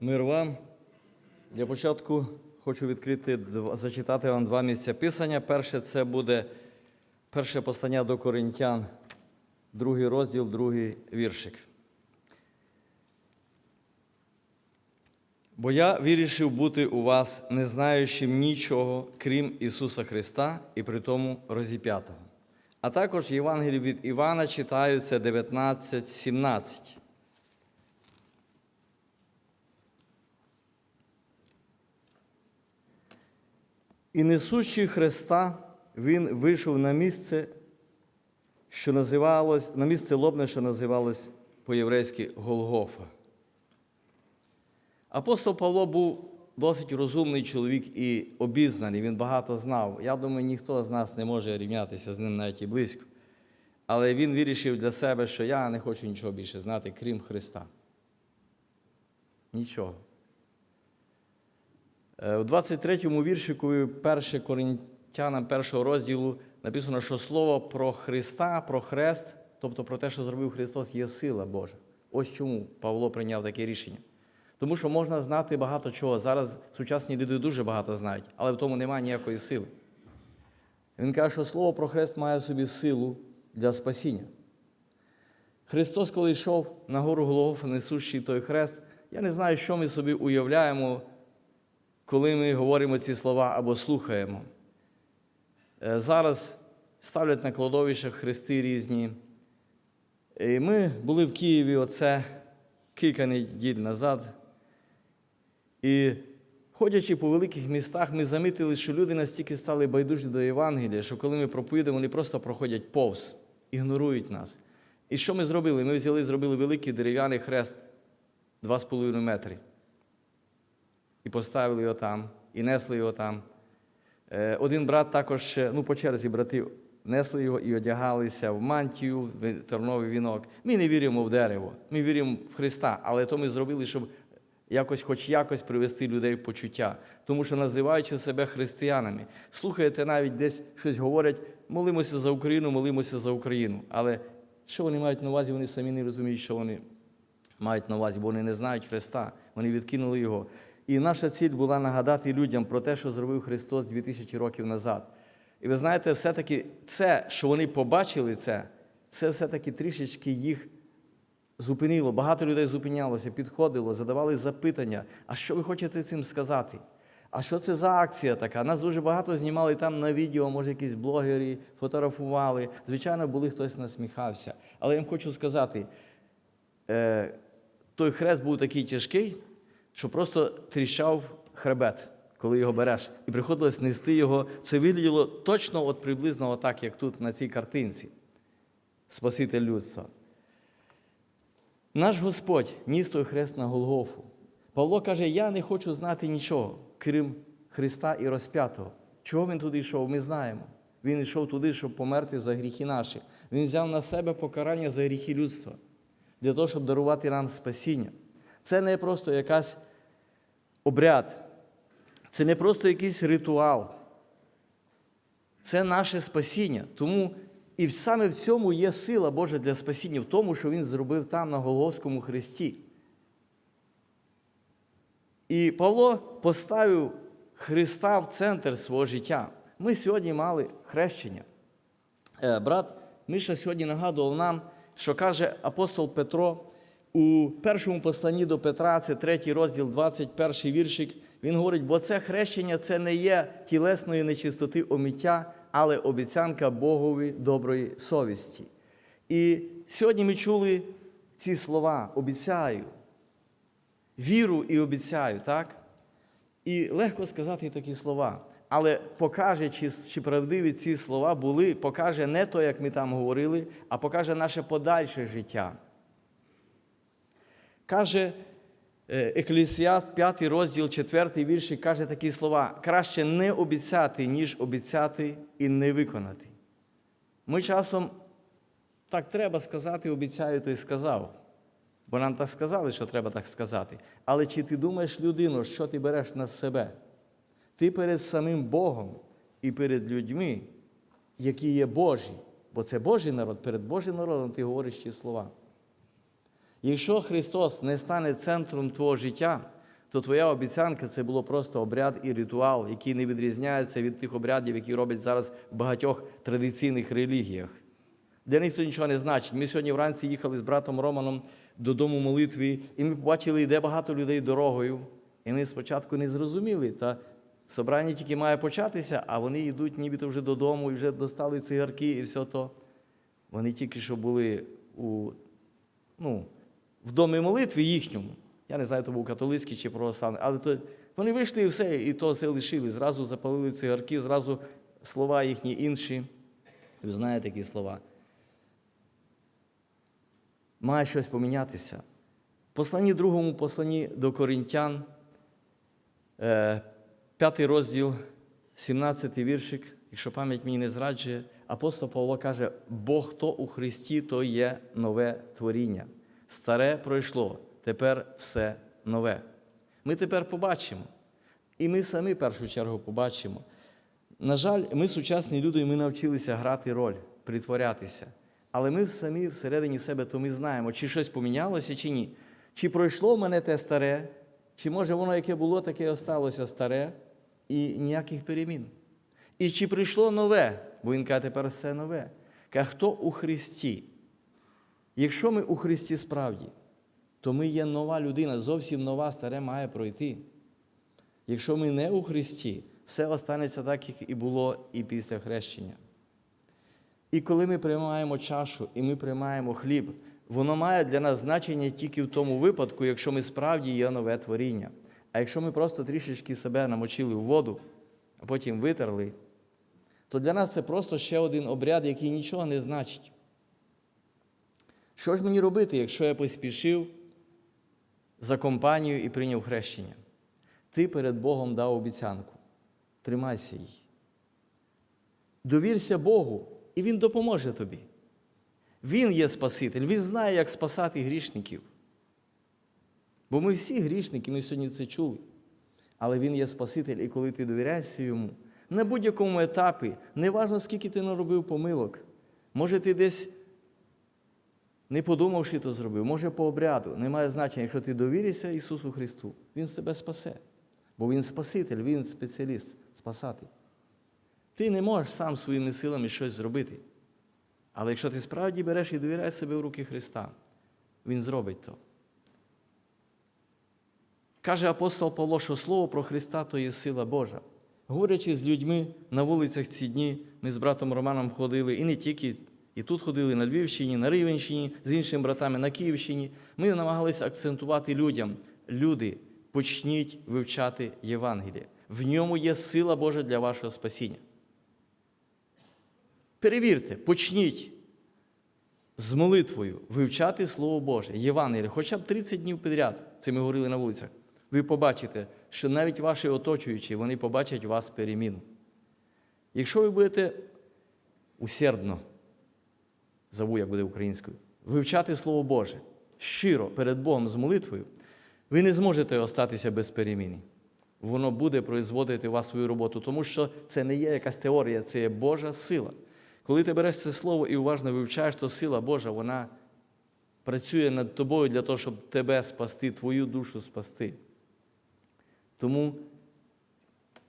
Мир вам. Для початку хочу відкрити, зачитати вам два місця писання. Перше це буде перше послання до Коринтян, другий розділ, другий віршик. Бо я вирішив бути у вас, не знаючим нічого, крім Ісуса Христа і при тому розіп'ятого. А також Євангелії від Івана читаю це 19, 17. І несучи Христа, він вийшов на місце, що називалось, на місце лобне, що називалось по-єврейськи Голгофа. Апостол Павло був досить розумний чоловік і обізнаний, він багато знав. Я думаю, ніхто з нас не може рівнятися з ним навіть і близько. Але він вирішив для себе, що я не хочу нічого більше знати, крім Христа. Нічого. Е, У 23-му віршику 1 Коринтянам першого розділу написано, що слово про Христа, про хрест, тобто про те, що зробив Христос, є сила Божа. Ось чому Павло прийняв таке рішення. Тому що можна знати багато чого. Зараз сучасні люди дуже багато знають, але в тому немає ніякої сили. Він каже, що слово про хрест має в собі силу для спасіння. Христос, коли йшов на гору Голгофа, несущий той хрест, я не знаю, що ми собі уявляємо, коли ми говоримо ці слова або слухаємо. Е, Зараз ставлять на кладовищах хрести різні. І ми були в Києві оце кілька неділь назад. І ходячи по великих містах, ми замітили, що люди настільки стали байдужі до Євангелія, що коли ми проповідуємо, вони просто проходять повз, ігнорують нас. І що ми зробили? Ми взяли, зробили великий дерев'яний хрест 2,5 метри. І поставили його там, і несли його там. Е, Один брат також, ну, по черзі брати, несли його і одягалися в мантію, в терновий вінок. Ми не віримо в дерево, ми віримо в Христа, але то ми зробили, щоб якось, хоч якось привести людей в почуття. Тому що, називаючи себе християнами, слухаєте, навіть десь щось говорять, молимося за Україну, молимося за Україну. Але що вони мають на увазі, вони самі не розуміють, що вони мають на увазі, бо вони не знають Христа, вони відкинули Його. І наша ціль була нагадати людям про те, що зробив Христос 2000 років назад. І ви знаєте, все-таки це, що вони побачили це, це все-таки трішечки їх зупинило. Багато людей зупинялося, підходило, задавали запитання, а що ви хочете цим сказати? А що це за акція така? Нас дуже багато знімали там на відео, може, якісь блогери фотографували. Звичайно, були хтось насміхався. Але я їм хочу сказати, е, той хрест був такий тяжкий, що просто тріщав хребет, коли його береш. І приходилось нести його. Це вигляділо точно от приблизно отак, як тут на цій картинці. Спаситель людства. Наш Господь ніс той хрест на Голгофу. Павло каже: Я не хочу знати нічого, крім Христа і розп'ятого. Чого він туди йшов? Ми знаємо. Він йшов туди, щоб померти за гріхи наші. Він взяв на себе покарання за гріхи людства, для того, щоб дарувати нам спасіння. Це не просто якась обряд, це не просто якийсь ритуал. Це наше спасіння. Тому і саме в цьому є сила Божа для спасіння, в тому, що Він зробив там на Голгофському хресті. І Павло поставив Христа в центр свого життя. Ми сьогодні мали хрещення. Е, Брат Миша сьогодні нагадував нам, що каже апостол Петро у першому посланні до Петра, це третій розділ, 21 віршик. Він говорить, бо це хрещення це не є тілесної нечистоти омиття, але обіцянка Богові доброї совісті. І сьогодні ми чули ці слова обіцяю, віру і обіцяю, так? І легко сказати такі слова. Але покаже, чи, чи правдиві ці слова були, покаже не то, як ми там говорили, а покаже наше подальше життя. Каже е, Еклесіаст, 5 розділ, 4 вірші, каже такі слова: краще не обіцяти, ніж обіцяти і не виконати. Ми часом так треба сказати, обіцяю, то й сказав. Бо нам так сказали, що треба так сказати. Але чи ти думаєш, людину, що ти береш на себе? Ти перед самим Богом і перед людьми, які є Божі, бо це Божий народ, перед Божим народом ти говориш ці слова. Якщо Христос не стане центром твого життя, то твоя обіцянка це було просто обряд і ритуал, який не відрізняється від тих обрядів, які роблять зараз в багатьох традиційних релігіях. Для них це нічого не значить. Ми сьогодні вранці їхали з братом Романом додому молитві, і ми побачили, йде багато людей дорогою. І ми спочатку не зрозуміли, та собрання тільки має початися, а вони йдуть нібито вже додому і вже достали цигарки і все то. Вони тільки що були у, ну, в домі молитви їхньому. Я не знаю, то був католицький чи православний, але то, вони вийшли і все, і то все лишили. Зразу запалили цигарки, зразу слова їхні інші. Ви знаєте які слова. Має щось помінятися. Посланні другому посланні до коринтян, е, п'ятий розділ, 17 віршик, якщо пам'ять мені не зраджує, апостол Павло каже: Бо хто у Христі, то є нове творіння. Старе пройшло, тепер все нове. Ми тепер побачимо. І ми самі в першу чергу побачимо. На жаль, ми сучасні люди, і ми навчилися грати роль, притворятися. Але ми самі всередині себе, то ми знаємо, чи щось помінялося, чи ні. Чи пройшло в мене те старе, чи може воно, яке було, таке і осталося старе, і ніяких перемін. І чи прийшло нове, бо він каже, тепер все нове. Каже, хто у Христі? Якщо ми у Христі справді, то ми є нова людина, зовсім нова, старе має пройти. Якщо ми не у Христі, все останеться так, як і було і після хрещення. І коли ми приймаємо чашу і ми приймаємо хліб, воно має для нас значення тільки в тому випадку, якщо ми справді є нове творіння. А якщо ми просто трішечки себе намочили в воду, а потім витерли, то для нас це просто ще один обряд, який нічого не значить. Що ж мені робити, якщо я поспішив за компанію і прийняв хрещення? Ти перед Богом дав обіцянку. Тримайся її. Довірся Богу, і Він допоможе тобі. Він є Спаситель, Він знає, як спасати грішників. Бо ми всі грішники, ми сьогодні це чули. Але Він є Спаситель, і коли ти довіряєшся йому, на будь-якому етапі, неважно, скільки ти наробив помилок, може, ти десь не подумавши, то зробив, може по обряду, немає значення, якщо ти довіришся Ісусу Христу, Він тебе спасе. Бо Він Спаситель, Він спеціаліст спасати. Ти не можеш сам своїми силами щось зробити. Але якщо ти справді береш і довіряєш себе в руки Христа, Він зробить то. Каже апостол Павло, що слово про Христа то є сила Божа. Говорячи з людьми на вулицях ці дні, ми з братом Романом ходили, і не тільки, і тут ходили на Львівщині, на Рівенщині, з іншими братами на Київщині. Ми намагалися акцентувати людям. Люди, почніть вивчати Євангеліє. В ньому є сила Божа для вашого спасіння. Перевірте, почніть з молитвою вивчати Слово Боже, Євангеліє, хоча б 30 днів підряд, це ми говорили на вулицях. Ви побачите, що навіть ваші оточуючі, вони побачать у вас переміну. Якщо ви будете усердно, забув, як буде українською, вивчати Слово Боже щиро перед Богом з молитвою, ви не зможете остатися без переміни. Воно буде производити у вас свою роботу, тому що це не є якась теорія, це є Божа сила. Коли ти береш це слово і уважно вивчаєш, то сила Божа, вона працює над тобою для того, щоб тебе спасти, твою душу спасти. Тому,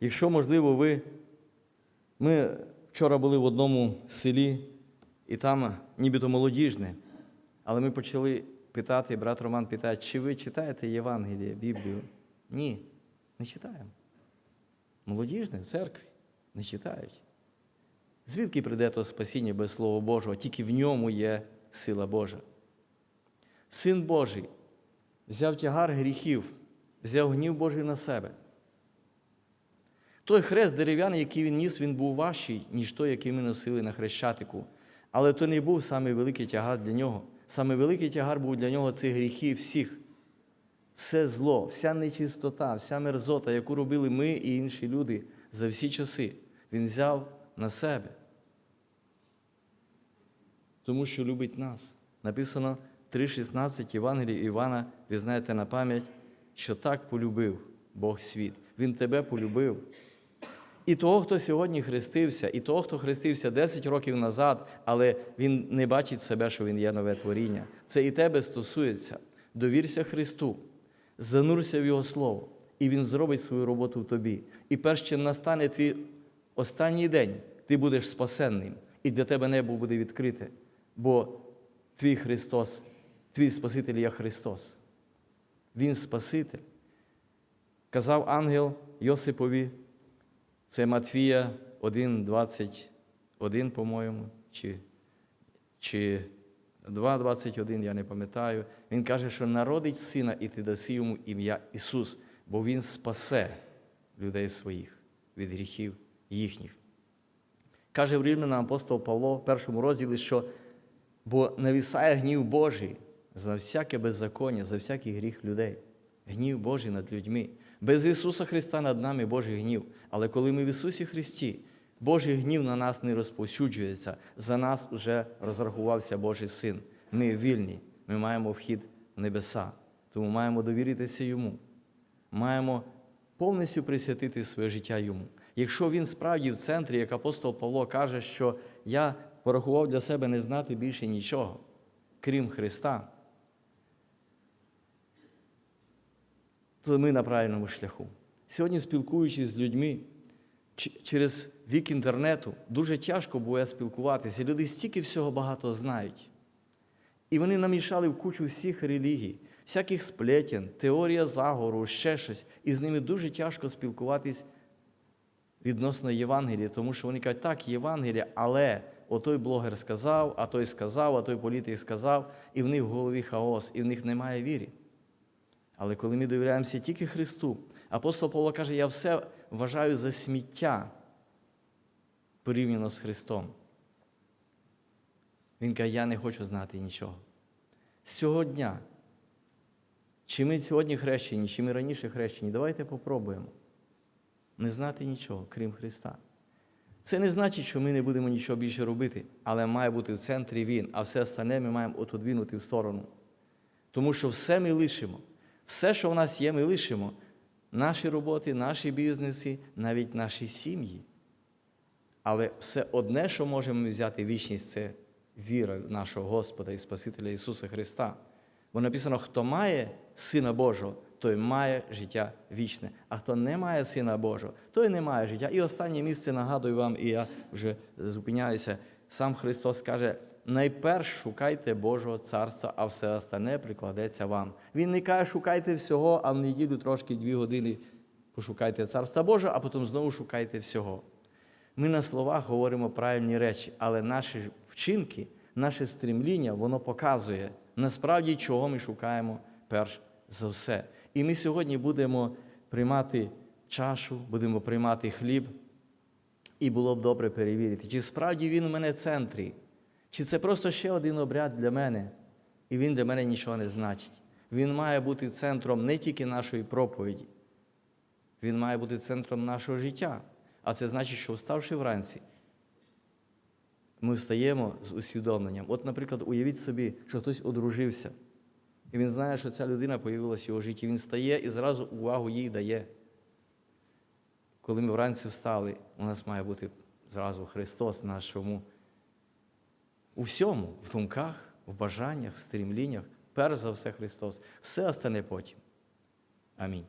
якщо, можливо, ви. Ми вчора були в одному селі, і там нібито молодіжне, але ми почали питати, брат Роман питає, чи ви читаєте Євангеліє, Біблію? Ні, не читаємо. Молодіжне в церкві не читають. Звідки прийде то спасіння без Слова Божого? Тільки в ньому є сила Божа. Син Божий взяв тягар гріхів, взяв гнів Божий на себе. Той хрест дерев'яний, який він ніс, він був важчий, ніж той, який ми носили на хрещатику. Але то не був самий великий тягар для нього. Саме великий тягар був для нього це гріхи всіх. Все зло, вся нечистота, вся мерзота, яку робили ми і інші люди за всі часи, він взяв на себе. Тому що любить нас. Написано 3,16 Євангелії Івана, ви знаєте на пам'ять, що так полюбив Бог світ. Він тебе полюбив. І того, хто сьогодні хрестився, і того, хто хрестився 10 років назад, але він не бачить себе, що він є нове творіння. Це і тебе стосується. Довірся Христу. Занурся в Його Слово, і Він зробить свою роботу в тобі. І перш чим настане твій останній день, ти будеш спасенним, і для тебе небо буде відкрите, бо твій Христос, твій Спаситель є Христос. Він Спаситель. Казав ангел Йосипові, це Матвія 1,21, по-моєму, чи, чи 2,21, я не пам'ятаю. Він каже, що народить сина, і ти даси йому ім'я Ісус, бо Він спасе людей своїх від гріхів їхніх. Каже в Римлянам апостол Павло в першому розділі, що бо навісає гнів Божий за всяке беззаконня, за всякий гріх людей. Гнів Божий над людьми. Без Ісуса Христа над нами Божий гнів. Але коли ми в Ісусі Христі, Божий гнів на нас не розповсюджується. За нас вже розрахувався Божий Син. Ми вільні, ми маємо вхід в небеса. Тому маємо довіритися Йому. Маємо повністю присвятити своє життя Йому. Якщо він справді в центрі, як апостол Павло каже, що я порахував для себе не знати більше нічого, крім Христа, то ми на правильному шляху. Сьогодні, спілкуючись з людьми через вік інтернету, дуже тяжко буде спілкуватися. Люди стільки всього багато знають. І вони намішали в кучу всіх релігій, всяких сплетен, теорія заговору, ще щось. І з ними дуже тяжко спілкуватись відносно Євангелія, тому що вони кажуть, так, Євангелія, але отой блогер сказав, а той сказав, а той політик сказав, і в них в голові хаос, і в них немає віри. Але коли ми довіряємося тільки Христу, апостол Павло каже, я все вважаю за сміття порівняно з Христом. Він каже, я не хочу знати нічого. Дня, чи ми сьогодні хрещені, чи ми раніше хрещені, давайте попробуємо не знати нічого, крім Христа. Це не значить, що ми не будемо нічого більше робити, але має бути в центрі Він, а все остальне ми маємо отодвинути в сторону. Тому що все ми лишимо. Все, що в нас є, ми лишимо. Наші роботи, наші бізнеси, навіть наші сім'ї. Але все одне, що можемо взяти вічність, це віра нашого Господа і Спасителя Ісуса Христа. Бо написано, хто має Сина Божого, той має життя вічне. А хто не має Сина Божого, той не має життя. І останнє місце нагадую вам, і я вже зупиняюся. Сам Христос каже: найперш шукайте Божого царства, а все остальне прикладеться вам. Він не каже, шукайте всього, а в неділю трошки дві години пошукайте царства Божого, а потім знову шукайте всього. Ми на словах говоримо правильні речі, але наші вчинки, наше стремління, воно показує насправді, чого ми шукаємо перш за все. І ми сьогодні будемо приймати чашу, будемо приймати хліб, і було б добре перевірити, чи справді він у мене в центрі, чи це просто ще один обряд для мене, і він для мене нічого не значить. Він має бути центром не тільки нашої проповіді, він має бути центром нашого життя. А це значить, що вставши вранці, ми встаємо з усвідомленням. От, наприклад, уявіть собі, що хтось одружився, і він знає, що ця людина появилася в його житті. Він стає і зразу увагу їй дає. Коли ми вранці встали, у нас має бути зразу Христос нашому у всьому, в думках, в бажаннях, в стрімліннях. Перш за все Христос. Все остане потім. Амінь.